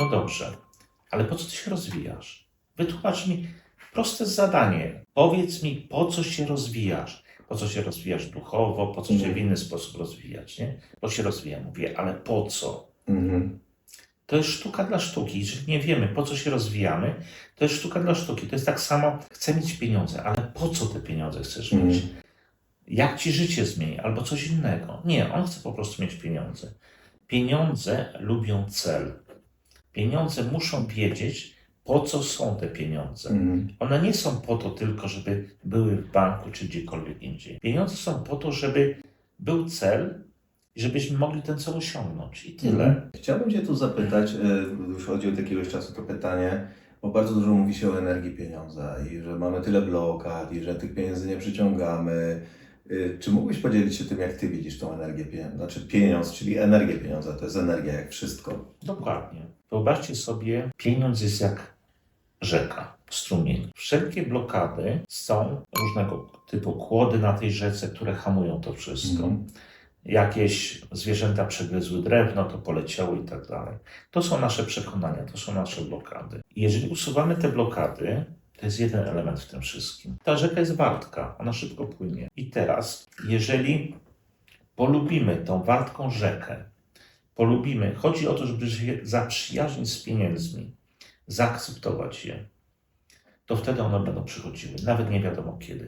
No dobrze, ale po co ty się rozwijasz? Wytłumacz mi proste zadanie. Powiedz mi, po co się rozwijasz? Po co się rozwijasz duchowo, po co się Mhm. w inny sposób rozwijać, nie? Bo się rozwija, mówię, ale po co? Mhm. To jest sztuka dla sztuki. Jeżeli nie wiemy, po co się rozwijamy, to jest sztuka dla sztuki. To jest tak samo, chcę mieć pieniądze, ale po co te pieniądze chcesz Mhm. mieć? Jak ci życie zmieni, albo coś innego. Nie, on chce po prostu mieć pieniądze. Pieniądze lubią cel. Pieniądze muszą wiedzieć, po co są te pieniądze. Mhm. One nie są po to tylko, żeby były w banku czy gdziekolwiek indziej. Pieniądze są po to, żeby był cel i żebyśmy mogli ten cel osiągnąć. I tyle. Mhm. Chciałbym Cię tu zapytać, y, już chodzi od jakiegoś czasu to pytanie, bo bardzo dużo mówi się o energii pieniądza i że mamy tyle blokad i że tych pieniędzy nie przyciągamy. Y, Czy mógłbyś podzielić się tym, jak Ty widzisz tą energię pieniądza? Znaczy pieniądz, czyli energię pieniądza, to jest energia jak wszystko. Dokładnie. Wyobraźcie sobie, pieniądz jest jak rzeka, strumień. Wszelkie blokady są różnego typu kłody na tej rzece, które hamują to wszystko. Mhm. Jakieś zwierzęta przegryzły drewno, to poleciało i tak dalej. To są nasze przekonania, to są nasze blokady. Jeżeli usuwamy te blokady, to jest jeden element w tym wszystkim. Ta rzeka jest wartka, ona szybko płynie. I teraz, jeżeli polubimy tą wartką rzekę, polubimy, chodzi o to, żeby się zaprzyjaźnić z pieniędzmi, zaakceptować je, to wtedy one będą przychodziły, nawet nie wiadomo kiedy.